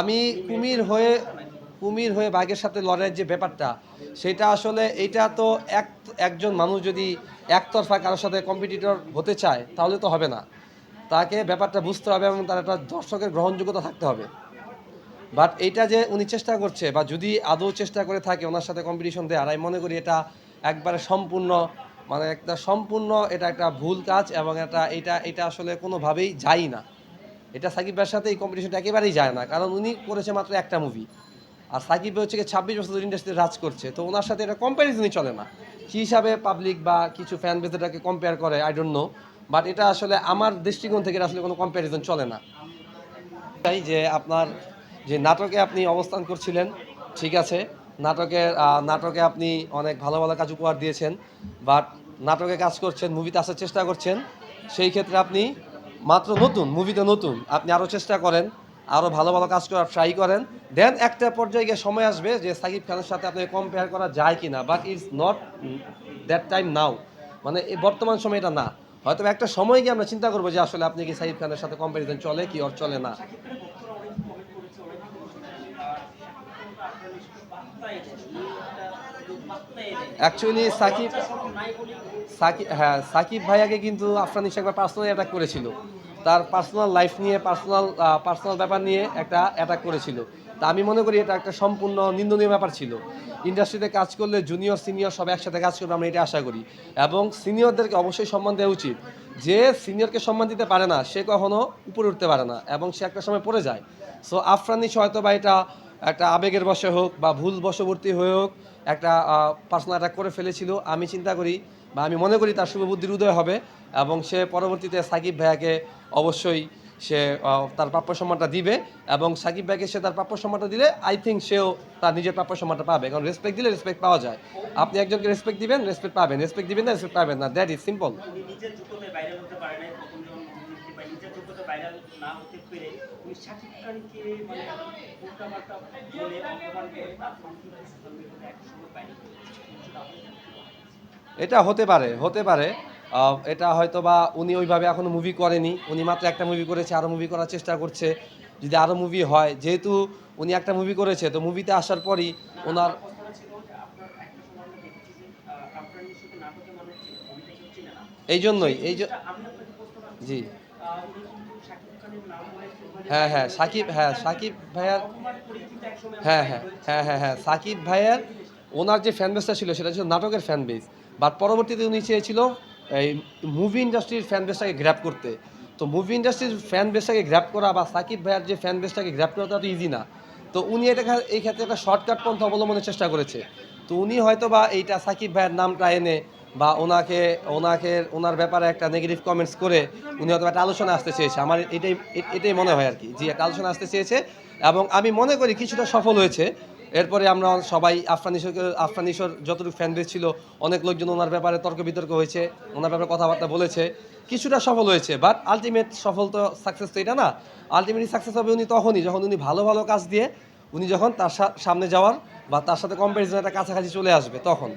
আমি কুমির হয়ে কুমির হয়ে বাঘের সাথে লড়াইয়ের যে ব্যাপারটা, সেটা আসলে এইটা তো এক, একজন মানুষ যদি একতরফা কারোর সাথে কম্পিটিটর হতে চায়, তাহলে তো হবে না। তাকে ব্যাপারটা বুঝতে হবে এবং তার একটা দর্শকের গ্রহণযোগ্যতা থাকতে হবে। বাট এইটা যে উনি চেষ্টা করছে, বা যদি আদৌ চেষ্টা করে থাকে ওনার সাথে কম্পিটিশন দেয় আর আমি মনে করি এটা একবারে সম্পূর্ণ মানে একটা সম্পূর্ণ, এটা একটা ভুল কাজ এবং এটা এটা এটা আসলে কোনোভাবেই যায় না। এটা সাকিব ভাইয়ের সাথে এই কম্পিটিশনটা একেবারেই যায় না, কারণ উনি করেছে মাত্র একটা মুভি আর সাকিব হচ্ছে ছাব্বিশ বছর ইন্ডাস্ট্রিতে রাজ করছে, তো ওনার সাথে এটা কম্প্যারিজনই চলে না। কী হিসাবে পাবলিক বা কিছু ফ্যান বেস এটাকে কম্পেয়ার করে আই ডোন্ট নো বাট এটা আসলে আমার দৃষ্টিকোণ থেকে আসলে কোনো কম্প্যারিজন চলে না। তাই যে আপনার যে নাটকে আপনি অবস্থান করছিলেন, ঠিক আছে নাটকের নাটকে আপনি অনেক ভালো ভালো কাজ উপহার দিয়েছেন বাট নাটকে কাজ করছেন মুভিতে আসার চেষ্টা করছেন, সেই ক্ষেত্রে আপনি মাত্র নতুন মুভিতে নতুন। আপনি আরও চেষ্টা করেন আরও ভালো ভালো কাজ করার ট্রাই করেন। দেন একটা পর্যায়ে গিয়ে সময় আসবে যে সাকিব খানের সাথে আপনাকে কম্পেয়ার করা যায় কি না but it's not that time now মানে বর্তমান সময় এটা না। হয়তো একটা সময় গিয়ে আমরা চিন্তা করব যে আসলে আপনি কি সাকিব খানের সাথে কম্পারিজন চলে কি ওর চলে না। অ্যাকচুয়ালি সাকিব সাকিব হ্যাঁ সাকিব ভাইয়াকে কিন্তু আফরান ইসা একবার পার্সোনালি অ্যাটাক করেছিল। তার পার্সোনাল লাইফ নিয়ে পার্সোনাল পার্সোনাল ব্যাপার নিয়ে একটা অ্যাটাক করেছিল। তা আমি মনে করি এটা একটা সম্পূর্ণ নিন্দনীয় ব্যাপার ছিল। ইন্ডাস্ট্রিতে কাজ করলে জুনিয়র সিনিয়র সব একসাথে কাজ করবে, আমরা এটা আশা করি। এবং সিনিয়রদেরকে অবশ্যই সম্মান দেওয়া উচিত। যে সিনিয়রকে সম্মান দিতে পারে না, সে কখনো উপরে উঠতে পারে না এবং সে একটা সময় পড়ে যায়। সো আফরান ইসা হয়তো বা এটা একটা আবেগের বশে হোক বা ভুল বশবর্তী হয়ে হোক, একটা পার্সোনাল অ্যাটাক করে ফেলেছিল, আমি চিন্তা করি বা আমি মনে করি তার শুভবুদ্ধির উদয় হবে এবং সে পরবর্তীতে সাকিব ভাইয়াকে অবশ্যই সে তার প্রাপ্য সম্মানটা দিবে এবং সাকিব ভাইকে সে তার প্রাপ্য সম্মানটা দিলে আই থিঙ্ক সেও তার নিজের প্রাপ্য সম্মানটা পাবে। কারণ রেসপেক্ট দিলে রেসপেক্ট পাওয়া যায়। আপনি একজনকে রেসপেক্ট দিবেন রেসপেক্ট পাবেন। রেসপেক্ট দিবেন না রেসপেক্ট পাবেন না। দ্যাট ইজ সিম্পল নিজের ভাইরাল না হতে পেরে উনি শাকিব খানকে মানে উল্টাপাল্টা বলে অপমান করে তার এটা হতে পারে হতে পারে। এটা হয়তো বা উনি ওইভাবে এখনও মুভি করেনি। উনি মাত্র একটা মুভি করেছে আরও মুভি করার চেষ্টা করছে। যদি আরও মুভি হয় যেহেতু উনি একটা মুভি করেছে তো মুভিতে আসার পরই ওনার এই জন্যই এই জ- হ্যাঁ হ্যাঁ সাকিব হ্যাঁ সাকিব ভাইয়ার হ্যাঁ হ্যাঁ হ্যাঁ হ্যাঁ হ্যাঁ সাকিব ভাইয়ের ওনার যে ফ্যান ছিল, সেটা ছিল নাটকের ফ্যান বেস বাট পরবর্তীতে উনি চেয়েছিল এই মুভি ইন্ডাস্ট্রির ফ্যান বেসটাকে গ্র্যাপ করতে। তো মুভি ইন্ডাস্ট্রির ফ্যান বেসটাকে গ্র্যাপ করা বা সাকিব ভাইয়ের যে ফ্যান গ্র্যাপ করা তো ইজি না। তো উনি এটা এই ক্ষেত্রে একটা শর্টকাট পন্থা অবলম্বনের চেষ্টা করেছে। তো উনি হয়তো বা এইটা সাকিব ভাইয়ের নামটা এনে বা ওনাকে ওনাকে, ওনার ব্যাপারে একটা নেগেটিভ কমেন্টস করে উনি হয়তো একটা আলোচনা আসতে চেয়েছে। আমার এটাই এটাই মনে হয় আর কি জি একটা আলোচনা আসতে চেয়েছে এবং আমি মনে করি কিছুটা সফল হয়েছে। এরপরে আমরা সবাই আফরানিশোরকে আফরানিশোর যতটুকু ফ্যান বেস ছিল, অনেক লোকজন ওনার ব্যাপারে তর্ক বিতর্ক হয়েছে, ওনার ব্যাপারে কথাবার্তা বলেছে। কিছুটা সফল হয়েছে বাট আলটিমেট সফল তো সাকসেস তো এটা না। আলটিমেটলি সাকসেস হবে উনি তখনই, যখন উনি ভালো ভালো কাজ দিয়ে উনি যখন তার সামনে যাওয়ার বা তার সাথে কম্পারিজন একটা কাছাকাছি চলে আসবে তখন।